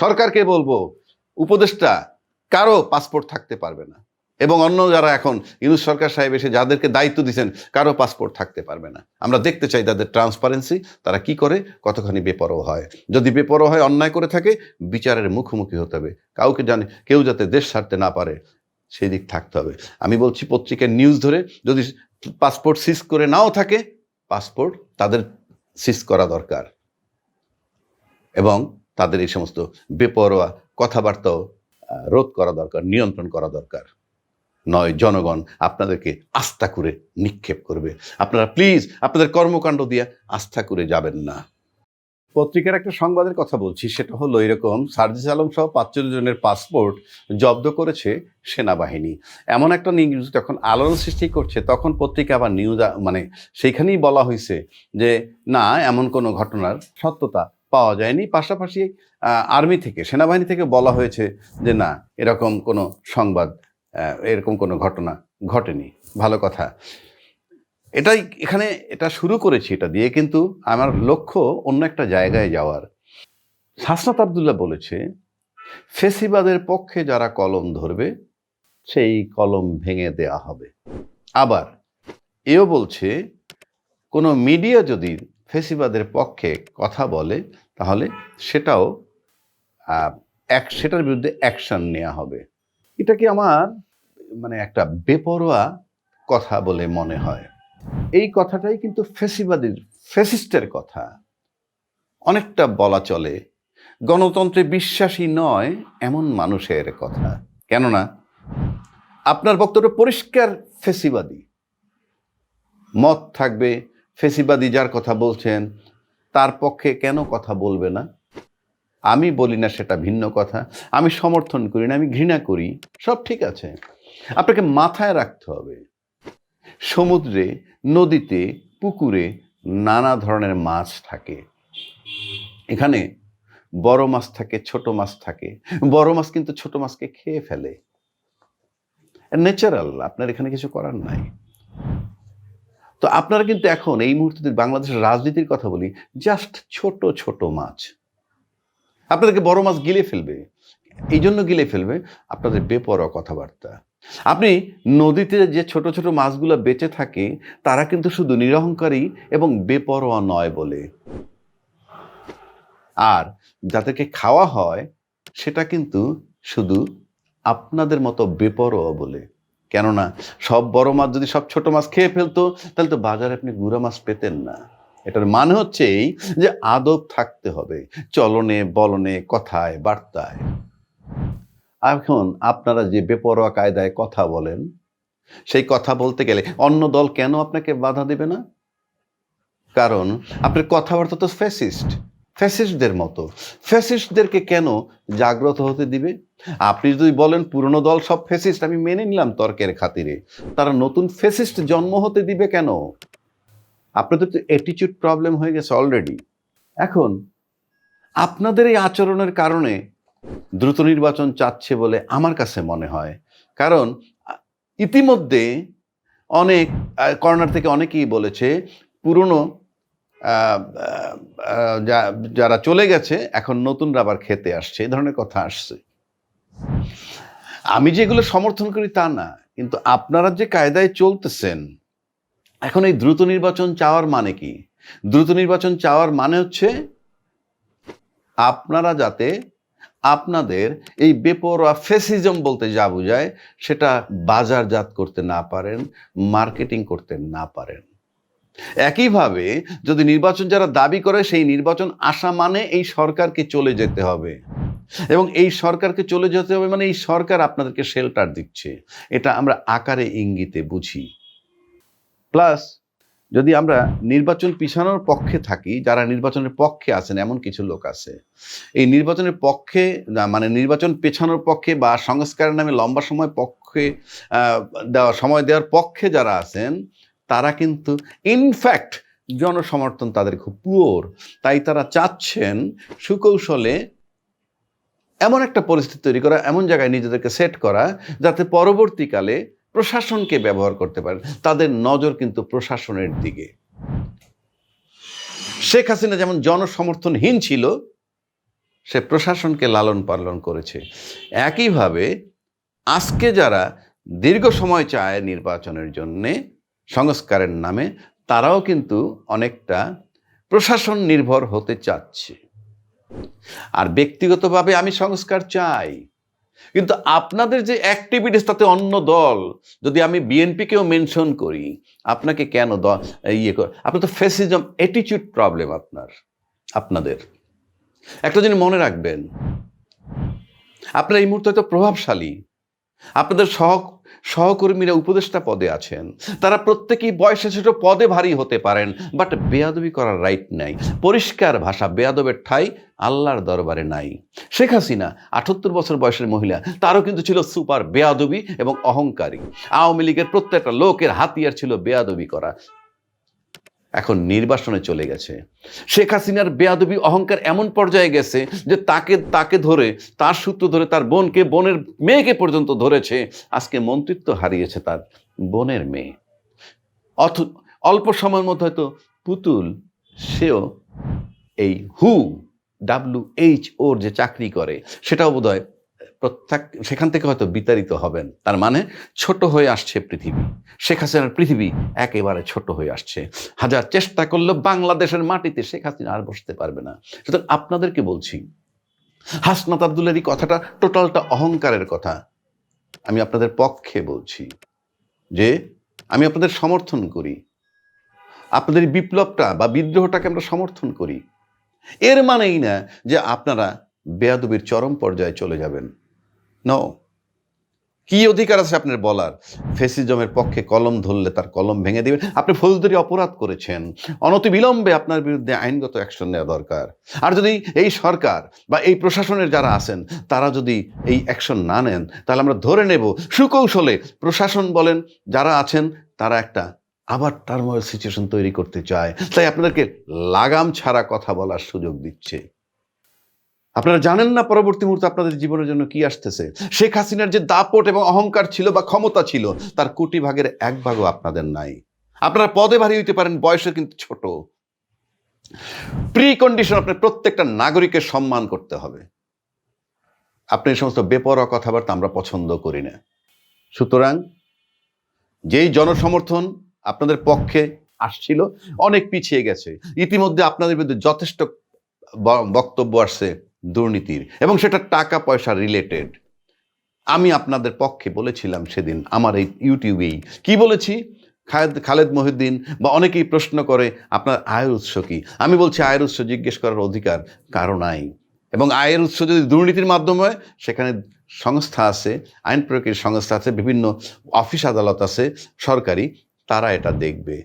সরকারকে বলব, উপদেষ্টা, কারও পাসপোর্ট থাকতে পারবে না। এবং অন্য যারা এখন ইউনুস সরকার সাহেব এসে যাদেরকে দায়িত্ব দিচ্ছেন কারও পাসপোর্ট থাকতে পারবে না। আমরা দেখতে চাই তাদের ট্রান্সপারেন্সি তারা কি করে, কতখানি বেপরোয়া হয়। যদি বেপরোয়া হয়, অন্যায় করে থাকে, বিচারের মুখোমুখি হতে হবে। কাউকে জানে, কেউ যাতে দেশ ছাড়তে না পারে, সেই দিক থাকতে হবে। আমি বলছি, পত্রিকার নিউজ ধরে যদি পাসপোর্ট সিজ করে নাও থাকে পাসপোর্ট তাদের সিজ করা দরকার। এবং তাদের এই সমস্ত বেপরোয়া কথাবার্তাও রোধ করা দরকার, নিয়ন্ত্রণ করা দরকার। নয়, জনগণ আপনাদেরকে আস্থা করে নিক্ষেপ করবে। আপনারা প্লিজ আপনাদের কর্মকাণ্ড দিয়ে আস্থা করে যাবেন না। পত্রিকার একটা সংবাদের কথা বলছি, সেটা হলো এরকম, সার্জিস আলম সহ পাঁচচল্লিশ জনের পাসপোর্ট জব্দ করেছে সেনাবাহিনী। এমন একটা নিউজ যখন আলোড়ন সৃষ্টি করছে, তখন পত্রিকা আবার নিউজ মানে সেইখানেই বলা হয়েছে যে, না, এমন কোনো ঘটনার সত্যতা পাওয়া যায়নি। পাশাপাশি আর্মি থেকে, সেনাবাহিনী থেকে বলা হয়েছে যে, না, এরকম কোনো সংবাদ এরকম কোনো ঘটনা ঘটেনি। ভালো কথা। এটাই এখানে, এটা শুরু করেছি এটা দিয়ে, কিন্তু আমার লক্ষ্য অন্য একটা জায়গায় যাওয়ার। হাসনাত আবদুল্লাহ বলেছে, ফেসিবাদের পক্ষে যারা কলম ধরবে, সেই কলম ভেঙে দেয়া হবে। আবার, এও বলছে, কোনো মিডিয়া যদি ফেসিবাদের পক্ষে কথা বলে, তাহলে সেটাও এক, সেটার বিরুদ্ধে অ্যাকশন নেওয়া হবে। এটা কি আমার মানে একটা বেপরোয়া কথা বলে মনে হয়। এই কথাটাই কিন্তু ফেসিবাদের, ফেসিস্টের কথা। অনেকটা বলা চলে, গণতন্ত্রে বিশ্বাসী নয় এমন মানুষের কথা। কেননা, আপনার বক্তব্য পরিষ্কার ফেসিবাদী। মত থাকবে ফেসিবাদী যার কথা বলছেন, তার পক্ষে কেন কথা বলবে না? আমি বলি না সেটা ভিন্ন কথা। আমি সমর্থন করি না, আমি ঘৃণা করি। সব ঠিক আছে। আপনাকে মাথায় রাখতে হবে, সমুদ্রে, নদীতে, পুকুরে নানা ধরনের মাছ থাকে। এখানে বড় মাছ থাকে, ছোট মাছ থাকে। বড় মাছ কিন্তু ছোট মাছকে খেয়ে ফেলে। ন্যাচারাল আপনার এখানে কিছু করার নাই। তো আপনারা কিন্তু এখন এই মুহূর্তে বাংলাদেশের রাজনীতির কথা বলি জাস্ট ছোট ছোট মাছ। আপনাদেরকে বড় মাছ গিলে ফেলবে। এই জন্য গিলে ফেলবে আপনাদের বেপরোয়া কথাবার্তা। আপনি নদীতে যে ছোট ছোট মাছগুলো বেঁচে থাকে, তারা কিন্তু শুধু নিরহংকারী এবং বেপরোয়া নয় বলে। আর যাদেরকে খাওয়া হয়, সেটা কিন্তু শুধু আপনাদের মতো বেপরোয়া বলে। কেননা সব বড় মাছ যদি সব ছোট মাছ খেয়ে ফেলতো, তাহলে তো বাজারে আপনি গুঁড়া মাছ পেতেন না। এটার মানে হচ্ছে এই যে আদব থাকতে হবে, চলনে, বলনে, কথায়, বার্তায়। এখন আপনারা যে বেপরোয়া কায়দায় কথা বলেন, সেই কথা বলতে গেলে অন্য দল কেন আপনাকে বাধা দেবে না? কারণ আপনার কথাবার্তা তো ফ্যাসিস্ট ফ্যাসিস্টদের মতো। ফ্যাসিস্টদেরকে কেন জাগ্রত হতে দিবে? আপনি যদি বলেন পুরনো দল সব ফেসিস্ট আমি মেনে নিলাম তর্কের খাতিরে। তারা নতুন ফেসিস্ট জন্ম হতে দিবে কেন? আপনাদের তো অ্যাটিচিউড প্রবলেম হয়ে গেছে অলরেডি এখন, আপনাদের এই আচরণের কারণে দ্রুত নির্বাচন চাচ্ছে বলে আমার কাছে মনে হয়। কারণ, ইতিমধ্যে অনেক কর্নার থেকে অনেকেই বলেছে, পুরনো যারা চলে গেছে, এখন নতুনরা আবার খেতে আসছে এই ধরনের কথা আসছে। আমি যেগুলো সমর্থন করি তা না, কিন্তু আপনারা যে কায়দায় চলতেছেন, এখন এই দ্রুত নির্বাচন চাওয়ার মানে কি? দ্রুত নির্বাচন চাওয়ার মানে হচ্ছে আপনারা যাতে আপনাদের এই বেপরোয়া ফেসিজম বলতে যা বোঝায়, সেটা বাজারজাত করতে না পারেন, মার্কেটিং করতে না পারেন। একইভাবে যদি নির্বাচন যারা দাবি করে, সেই নির্বাচন আসা মানে এই সরকারকে চলে যেতে হবে। এবং এই সরকারকে চলে যেতে হবে মানে এই সরকার আপনাদেরকে শেল্টার দিচ্ছে। এটা আমরা আকারে ইঙ্গিতে বুঝি। প্লাস যদি আমরা নির্বাচন পিছানোর পক্ষে থাকি, যারা নির্বাচনের পক্ষে আছেন, এমন কিছু লোক আছে। এই নির্বাচনের পক্ষে মানে নির্বাচন পেছানোর পক্ষে বা সংস্কারের নামে লম্বা সময় পক্ষে দেওয়া, সময় দেওয়ার পক্ষে যারা আছেন তারা কিন্তু ইনফ্যাক্ট জনসমর্থন তাদের খুব পুয়োর। তাই তারা চাচ্ছেন সুকৌশলে এমন একটা পরিস্থিতি তৈরি করা, এমন জায়গায় নিজেদেরকে সেট করা, যাতে পরবর্তীকালে প্রশাসনকে ব্যবহার করতে পারেন। তাদের নজর কিন্তু প্রশাসনের দিকে। শেখ হাসিনা যেমন জনসমর্থনহীন ছিল, সে প্রশাসনকে লালন পালন করেছে। একইভাবে আজকে যারা দীর্ঘ সময় চায় নির্বাচনের জন্যে সংস্কারের নামে তারাও কিন্তু অনেকটা প্রশাসন নির্ভর হতে চাচ্ছে। আর ব্যক্তিগতভাবে আমি সংস্কার চাই। কিন্তু আপনাদের যে অ্যাক্টিভিটিস তাতে অন্য দল, যদি আমি বিএনপিকেও মেনশন করি, আপনাকে কেন ইয়ে কর, আপনার তো ফেসিজম অ্যাটিচিউড প্রবলেম আপনার, আপনাদের। একটা জিনিস মনে রাখবেন, আপনারা এই মুহূর্তে হয়তো প্রভাবশালী। আপনাদের সহ সহকর্মীরা উপদেষ্টা পদে আছেন। তারা প্রত্যেকেই বয়সে ছোট পদে ভারী হতে পারেন, বাট বেয়াদবি করার রাইট নাই। পরিষ্কার ভাষা, বেয়াদবের ঠাই আল্লাহর দরবারে নাই। শেখ হাসিনা আঠাত্তর বছর বয়সের মহিলা, তারও কিন্তু ছিল সুপার বেয়াদবি এবং অহংকারী। আওয়ামী লীগের প্রত্যেকটা লোকের হাতিয়ার ছিল বেয়াদবি করা। এখন নির্বাসনে চলে গেছে। শেখ হাসিনার বেয়াদবি, অহংকার এমন পর্যায়ে গেছে যে তাকে তাকে ধরে, তার সূত্র ধরে, তার বোনকে, বোনের মেয়েকে পর্যন্ত ধরেছে। আজকে মন্ত্রিত্ব হারিয়েছে তার বোনের মেয়ে। অথ, অল্প সময়ের মধ্যে হয়তো পুতুল, সেও এই হু ডাব্লিউ এইচ ওর যে চাকরি করে, সেটাও বোধ হয় প্রত্যেক, সেখান থেকে হয়তো বিতাড়িত হবেন। তার মানে ছোট হয়ে আসছে পৃথিবী। শেখ হাসিনার পৃথিবী একেবারে ছোট হয়ে আসছে। হাজার চেষ্টা করলেও বাংলাদেশের মাটিতে শেখ হাসিনা আর বসতে পারবে না। সুতরাং আপনাদেরকে বলছি, হাসনাত আবদুল্লার এই কথাটা টোটালটা অহংকারের কথা। আমি আপনাদের পক্ষে বলছি যে, আমি আপনাদের সমর্থন করি। আপনাদের বিপ্লবটা বা বিদ্রোহটাকে আমরা সমর্থন করি। এর মানেই না যে আপনারা বেয়াদবির চরম পর্যায়ে চলে যাবেন। ন কি অধিকার আছে আপনার বলার? ফেসিজমের পক্ষে কলম ধরলে তার কলম ভেঙে দিবেন আপনি ফৌজদারি অপরাধ করেছেন। অনতিবিলম্বে আপনার বিরুদ্ধে আইনগত অ্যাকশন নেওয়া দরকার। আর যদি এই সরকার বা এই প্রশাসনের যারা আছেন, তারা যদি এই অ্যাকশন না নেন, তাহলে আমরা ধরে নেব সুকৌশলে প্রশাসন বলেন, যারা আছেন, তারা একটা আবার টার্মোয়েল সিচুয়েশন তৈরি করতে চায়। তাই আপনাদেরকে লাগাম ছাড়া কথা বলার সুযোগ দিচ্ছে। আপনারা জানেন না পরবর্তী মুহূর্তে আপনাদের জীবনের জন্য কি আসতেছে? শেখ হাসিনার যে দাপট এবং অহংকার ছিল বা ক্ষমতা ছিল, তার কোটি ভাগের এক ভাগও আপনাদের নাই। আপনারা পদে ভারী হইতে পারেন বয়সে কিন্তু ছোট। প্রি কন্ডিশন আপনার প্রত্যেকটা নাগরিকের সম্মান করতে হবে। আপনি এই সমস্ত বেপরোয়া কথাবার্তা আমরা পছন্দ করি না। সুতরাং যেই জনসমর্থন আপনাদের পক্ষে আসছিল, অনেক পিছিয়ে গেছে। ইতিমধ্যে আপনাদের বিরুদ্ধে যথেষ্ট বক্তব্য আসছে। দুর্নীতির এবং সেটা টাকা পয়সা রিলেটেড আমি আপনাদের পক্ষে বলেছিলাম সেদিন আমার এই ইউটিউবেই। কি বলেছি? খায়েদ, খালেদ মহিউদ্দিন বা অনেকেই প্রশ্ন করে, আপনার আয়ের উৎস কি? আমি বলছি, আয়ের উৎস জিজ্ঞেস করার অধিকার কারও নাই। এবং আয়ের উৎস যদি দুর্নীতির মাধ্যমে হয়, সেখানে সংস্থা আছে, আইন প্রয়োগের সংস্থা আছে, বিভিন্ন অফিস আদালত আছে, সরকারি। তারা এটা দেখবে।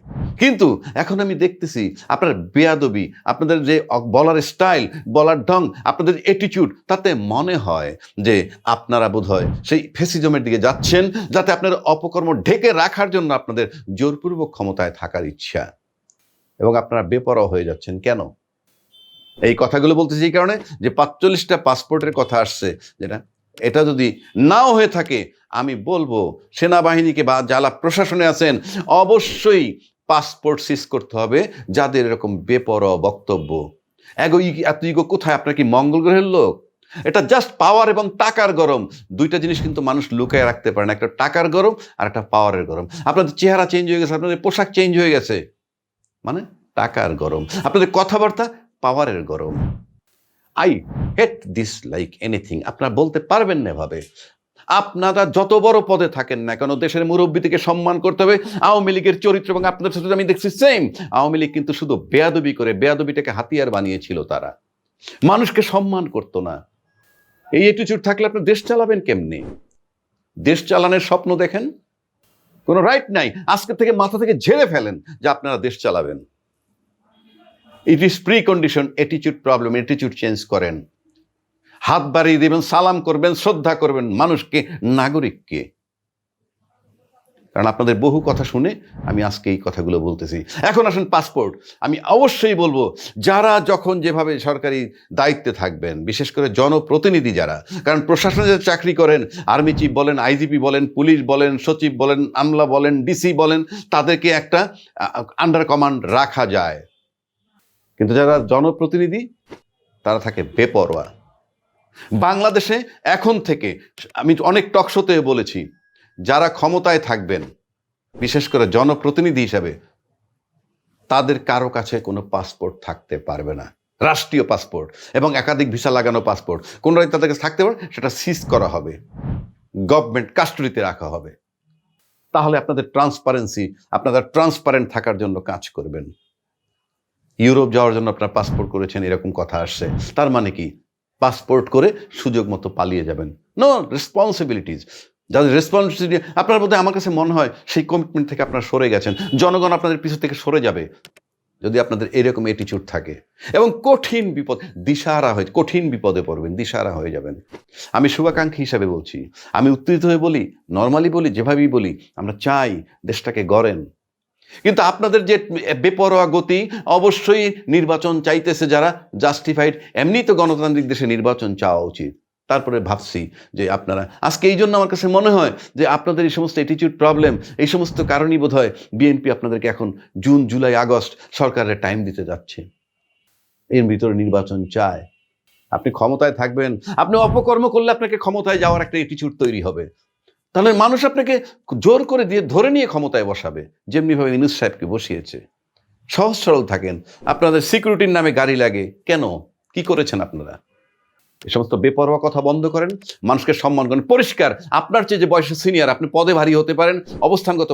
কিন্তু এখন আমি দেখতেছি আপনার বেয়াদবি, আপনাদের যে বলার স্টাইল, বলার ঢং, আপনাদের অ্যাটিটিউড তাতে মনে হয় যে আপনারা বোধহয় সেই ফেসিজমের দিকে যাচ্ছেন, যাতে আপনার অপকর্ম ঢেকে রাখার জন্য আপনাদের জোরপূর্বক ক্ষমতায় থাকার ইচ্ছা। এবং আপনারা বেপরোয়া হয়ে যাচ্ছেন। কেন? এই কথাগুলো বলতেছি এই কারণে যে পাঁচচল্লিশটা পাসপোর্টের কথা আসছে, যেটা, এটা যদি নাও হয়ে থাকে আমি বলব, সেনাবাহিনীকে বা যারা প্রশাসনে আছেন, অবশ্যই পাসপোর্ট সিজ করতে হবে যাদের এরকম বেপরোয়া বক্তব্য। এগো এত ইগো কোথায়? আপনার কি মঙ্গল গ্রহের লোক? এটা জাস্ট পাওয়ার এবং টাকার গরম। দুইটা জিনিস কিন্তু মানুষ লুকায় রাখতে পারে না, একটা টাকার গরম আর একটা পাওয়ারের গরম। আপনাদের চেহারা চেঞ্জ হয়ে গেছে, আপনাদের পোশাক চেঞ্জ হয়ে গেছে। মানে টাকার গরম। আপনাদের কথাবার্তা পাওয়ারের গরম। I hate this like anything আপনারা বলতে পারবেন না এভাবে। আপনারা যত বড় পদে থাকেন না কেন, দেশের মুরব্বী থেকে সম্মান করতে হবে। আওয়ামী লীগের চরিত্র এবং আপনাদের সাথে আমি দেখছি সেম আওয়ামী লীগ কিন্তু শুধু বেয়াদবি করে, বেয়াদবিটাকে হাতিয়ার বানিয়েছিল তারা। মানুষকে সম্মান করতো না। এই অ্যাটিটিউড থাকলে আপনি দেশ চালাবেন কেমনি? দেশ চালানোর স্বপ্ন দেখেন? কোনো রাইট নাই। আজকে থেকে মাথা থেকে ঝেড়ে ফেলেন যে আপনারা দেশ চালাবেন। It is precondition attitude problem attitude change করেন। হাত বাড়িয়ে দেবেন, সালাম করবেন, শ্রদ্ধা করবেন মানুষকে নাগরিককে কারণ আপনাদের বহু কথা শুনে আমি আজকে এই কথাগুলো বলতেছি। এখন আসুন পাসপোর্ট আমি অবশ্যই বলব, যারা যখন যেভাবে সরকারি দায়িত্বে থাকবেন, বিশেষ করে জনপ্রতিনিধি যারা, কারণ প্রশাসনে যারা চাকরি করেন আর্মি চিফ বলেন আইজিপি বলেন পুলিশ বলেন, সচিব বলেন, আমলা বলেন ডিসি বলেন, তাদেরকে একটা আন্ডার কমান্ড রাখা যায়। কিন্তু যারা জনপ্রতিনিধি, তারা থাকে বেপরোয়া। বাংলাদেশে এখন থেকে, আমি অনেক টকশোতে বলেছি, যারা ক্ষমতায় থাকবেন, বিশেষ করে জনপ্রতিনিধি হিসাবে, তাদের কারও কাছে কোনো পাসপোর্ট থাকতে পারবে না। রাষ্ট্রীয় পাসপোর্ট এবং একাধিক ভিসা লাগানো পাসপোর্ট। কোনটাই তাদের কাছে থাকতে পারে সেটা সিজ করা হবে। গভর্নমেন্ট কাস্টডিতে রাখা হবে। তাহলে আপনাদের ট্রান্সপারেন্সি আপনাদের ট্রান্সপারেন্ট থাকার জন্য কাজ করবেন। ইউরোপ যাওয়ার জন্য আপনার পাসপোর্ট করেছেন, এরকম কথা আসছে। তার মানে কি? পাসপোর্ট করে সুযোগ মতো পালিয়ে যাবেন। নো রেসপন্সিবিলিটিস যাদের রেসপন্সিবিলিটি আপনার মধ্যে আমার কাছে মনে হয় সেই কমিটমেন্ট থেকে আপনারা সরে গেছেন। জনগণ আপনাদের পিছু থেকে সরে যাবে যদি আপনাদের এরকম এটিচিউড থাকে। এবং কঠিন বিপদ, দিশাহারা হয়ে, কঠিন বিপদে পড়বেন, দিশাহারা হয়ে যাবেন। আমি শুভাকাঙ্ক্ষী হিসাবে বলছি, আমি উত্তেজিত হয়ে বলি নর্মালি বলি, যেভাবেই বলি, আমরা চাই দেশটাকে গড়েন। কিন্তু আপনাদের যে বেপরোয়া গতি, অবশ্যই নির্বাচন চাইতেছে যারা জাস্টিফাইড এমনি তো গণতান্ত্রিক দেশে নির্বাচন চাওয়া উচিত। তারপরে ভাবছি যে আপনারা, আজকে এই জন্য আমার কাছে মনে হয় যে আপনাদের এই সমস্ত অ্যাটিটিউড প্রবলেম এই সমস্ত কারণই বোধ হয় বিএনপি আপনাদেরকে এখন জুন, জুলাই, আগস্ট সরকারের টাইম দিতে যাচ্ছে। এর ভিতরে নির্বাচন চায়। আপনি ক্ষমতায় থাকবেন। আপনি অপকর্ম করলে আপনাকে ক্ষমতায় যাওয়ার একটা অ্যাটিটিউড তৈরি হবে। তাহলে মানুষ আপনাকে জোর করে দিয়ে ধরে নিয়ে ক্ষমতায় বসাবে, যেমনিভাবে ইনুস সাহেবকে বসিয়েছে। সহজ সরল থাকেন। আপনাদের সিকিউরিটির নামে গাড়ি লাগে। কেন? কি করেছেন আপনারা? এই সমস্ত বেপরোয়া কথা বন্ধ করেন, মানুষকে সম্মান করেন, পরিষ্কার। আপনার চেয়ে যে বয়সে সিনিয়র আপনি পদে ভারী হতে পারেন, অবস্থানগত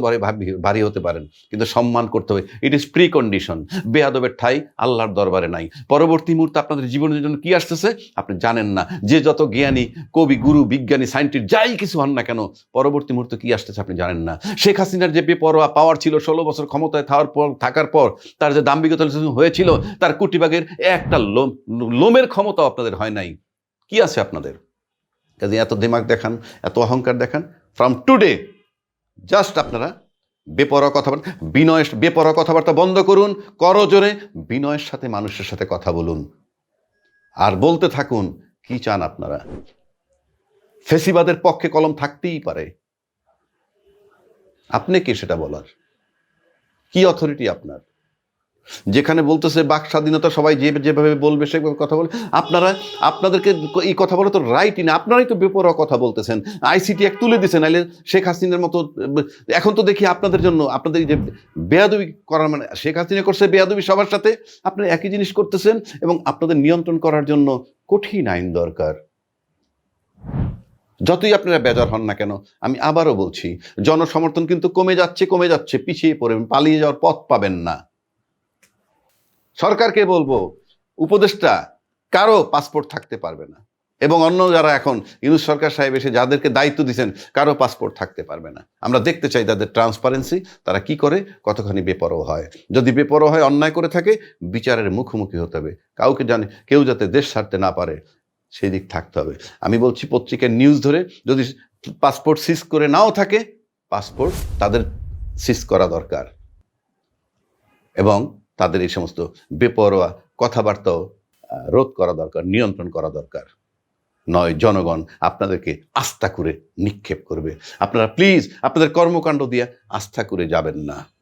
ভারী হতে পারেন। কিন্তু সম্মান করতে হবে। ইট ইজ প্রি কন্ডিশন বেয়াদবের ঠাই আল্লাহর দরবারে নাই। পরবর্তী মুহূর্তে আপনাদের জীবনের জন্য কি আসতেছে? আপনি জানেন না। যে যত জ্ঞানী, কবি, গুরু, বিজ্ঞানী সায়েন্টিস্ট যাই কিছু হন না কেন, পরবর্তী মুহূর্তে কি আসতেছে আপনি জানেন না। শেখ হাসিনার যে বেপরোয়া পাওয়ার ছিল, ষোলো বছর ক্ষমতায় থাকার পর থাকার পর, তার যে দাম্ভিকতা হয়েছিল, তার কুটিবাগের একটা লোম, লোমের ক্ষমতাও আপনাদের হয় নাই। কি আছে আপনাদের? কাজে এত দিমাগ দেখান, এত অহংকার দেখান ফ্রম টুডে জাস্ট আপনারা বেপরোয়া কথাবার্তা বিনয় বেপরোয়া কথাবার্তা বন্ধ করুন করজোরে বিনয়ের সাথে মানুষের সাথে কথা বলুন। আর বলতে থাকুন, কি চান আপনারা? ফেসিবাদের পক্ষে কলম থাকতেই পারে। আপনি কি সেটা বলার? কি অথরিটি আপনার? যেখানে বলতেছে বাক স্বাধীনতা সবাই যে যেভাবে বলবে সেভাবে কথা বলে। আপনারা, আপনাদেরকে এই কথা বলা তো রাইটই না। আপনারাই তো বেপরোয়া কথা বলতেছেন। আইসিটি এক তুলে দিচ্ছেন নাইলে শেখ হাসিনার মতো, এখন তো দেখি আপনাদের জন্য, আপনাদের যে বেয়াদবি করার মানে শেখ হাসিনা করছে বেয়াদবি সবার সাথে, আপনারা একই জিনিস করতেছেন এবং আপনাদের নিয়ন্ত্রণ করার জন্য কঠিন আইন দরকার। যতই আপনারা বেজার হন না কেন, আমি আবারও বলছি, জনসমর্থন কিন্তু কমে যাচ্ছে কমে যাচ্ছে, পিছিয়ে পড়বেন পালিয়ে যাওয়ার পথ পাবেন না। সরকারকে বলব, উপদেষ্টা, কারও পাসপোর্ট থাকতে পারবে না। এবং অন্য যারা এখন ইউনুস সরকার সাহেব এসে যাদেরকে দায়িত্ব দিচ্ছেন কারও পাসপোর্ট থাকতে পারবে না। আমরা দেখতে চাই তাদের ট্রান্সপারেন্সি তারা কি করে, কতখানি বেপরোয়া হয়। যদি বেপরোয়া হয়, অন্যায় করে থাকে, বিচারের মুখোমুখি হতে হবে। কাউকে জানে, কেউ যাতে দেশ ছাড়তে না পারে, সেই দিক থাকতে হবে। আমি বলছি, পত্রিকার নিউজ ধরে যদি পাসপোর্ট সিজ করে নাও থাকে পাসপোর্ট তাদের সিজ করা দরকার। এবং তাদের এই সমস্ত বেপরোয়া কথাবার্তাও রোধ করা দরকার, নিয়ন্ত্রণ করা দরকার। নয়, জনগণ আপনাদেরকে আস্থা করে নিক্ষেপ করবে। আপনারা প্লিজ আপনাদের কর্মকাণ্ড দিয়ে আস্থা করে যাবেন না।